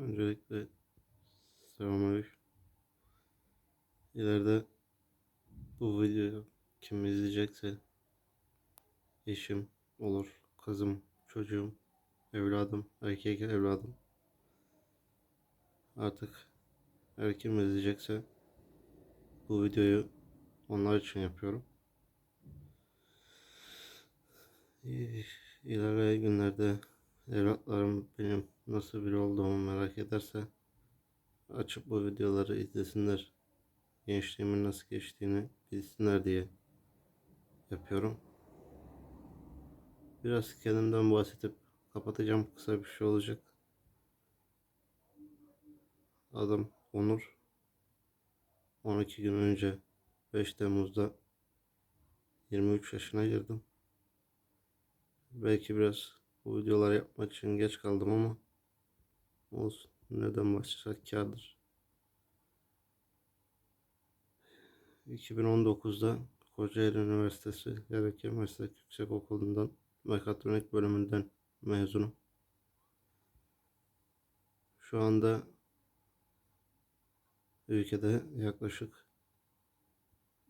Öncelikle selamünaleyküm. İleride bu videoyu kim izleyecekse eşim olur, kızım, çocuğum, evladım, erkek evladım. Artık her kim izleyecekse bu videoyu onlar için yapıyorum. İlerleyen günlerde evlatlarım benim nasıl biri olduğumu merak ederse açıp bu videoları izlesinler. Gençliğimin nasıl geçtiğini bilsinler diye yapıyorum. Biraz kendimden bahsedip kapatacağım. Kısa bir şey olacak. Adım Onur. 12 gün önce 5 Temmuz'da 23 yaşına girdim. Belki biraz bu videoları yapmak için geç kaldım ama olsun. Neden başlasak kârdır. 2019'da Kocaeli Üniversitesi Gereken Meslek Yüksekokulu'ndan mekatronik bölümünden mezunum. Şu anda ülkede yaklaşık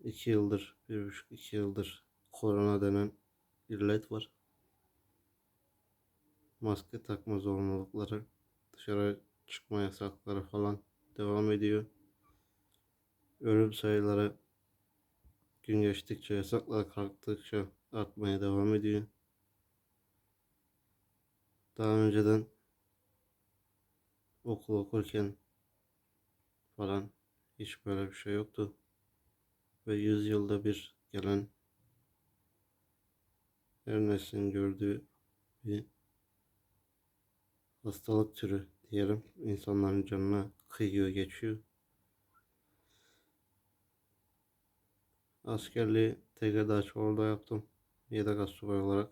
2 yıldır, 1,5-2 yıldır korona denen illet var. Maske takma zorunlulukları, dışarı çıkma yasakları falan devam ediyor. Ölüm sayıları gün geçtikçe, yasaklar kalktıkça artmaya devam ediyor. Daha önceden okul okurken falan hiç böyle bir şey yoktu. Ve yüz yılda bir gelen her neslin gördüğü bir hastalık türü diyelim. insanların canına kıyıyor geçiyor. Askerliği Tekirdağ Çorlu'da yaptım. Yedek asubay olarak.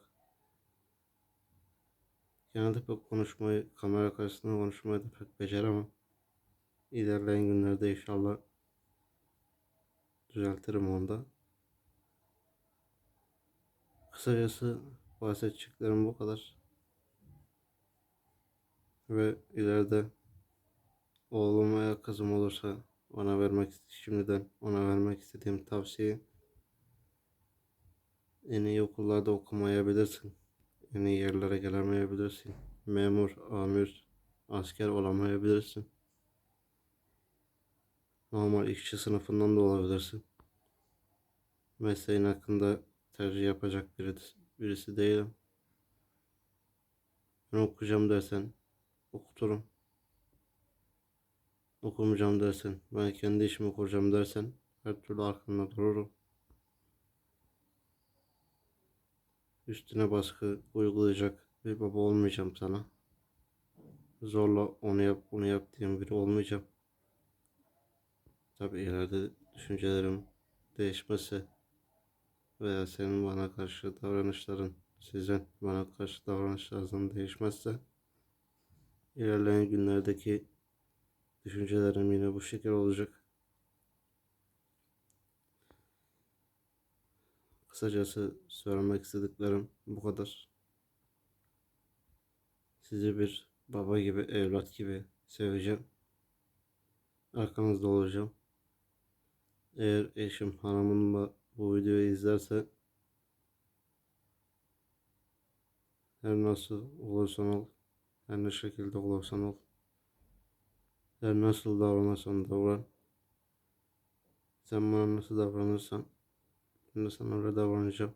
Genelde pek konuşmayı, kamera karşısında konuşmayı da pek beceremem. İlerleyen günlerde inşallah düzeltirim onda. Kısacası bahsedeceklerim bu kadar. Ve ileride oğlum veya kızım olursa ona vermek şimdiden ona vermek istediğim tavsiye en iyi okullarda okumayabilirsin. En iyi yerlere gelemeyebilirsin. Memur, amir, asker olamayabilirsin. Normal işçi sınıfından da olabilirsin. Mesleğin hakkında tercih yapacak birisi, birisi değilim. Ben okuyacağım dersen okuturum. Okumayacağım dersen, ben kendi işimi kuracağım dersen her türlü arkanda dururum. Üstüne baskı uygulayacak bir baba olmayacağım sana. Zorla onu yap, bunu yap diyen biri olmayacağım. Tabi ileride düşüncelerim değişmezse veya senin bana karşı davranışların, sizin bana karşı davranışlarınız değişmezse ilerleyen günlerdeki düşüncelerim yine bu şekil olacak. Kısacası söylemek istediklerim bu kadar. Sizi bir baba gibi, evlat gibi seveceğim. Arkanızda olacağım. Eğer eşim, hanımım bu videoyu izlerse her nasıl olursan ol, her ne şekilde olursan ol, her nasıl davranırsan davran, sen bana nasıl davranırsan ben de sana öyle davranacağım.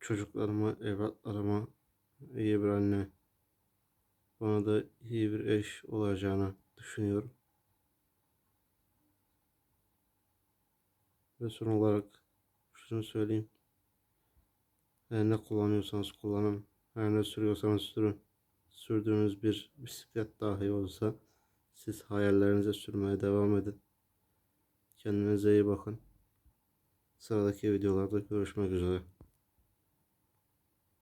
Çocuklarıma, evlatlarıma iyi bir anne, bana da iyi bir eş olacağını düşünüyorum. Ve son olarak şunu söyleyeyim. Her ne kullanıyorsanız kullanın. Her ne sürüyorsanız sürün. Sürdüğünüz bir bisiklet dahi olsa siz hayallerinize sürmeye devam edin. Kendinize iyi bakın. Sıradaki videolarda görüşmek üzere.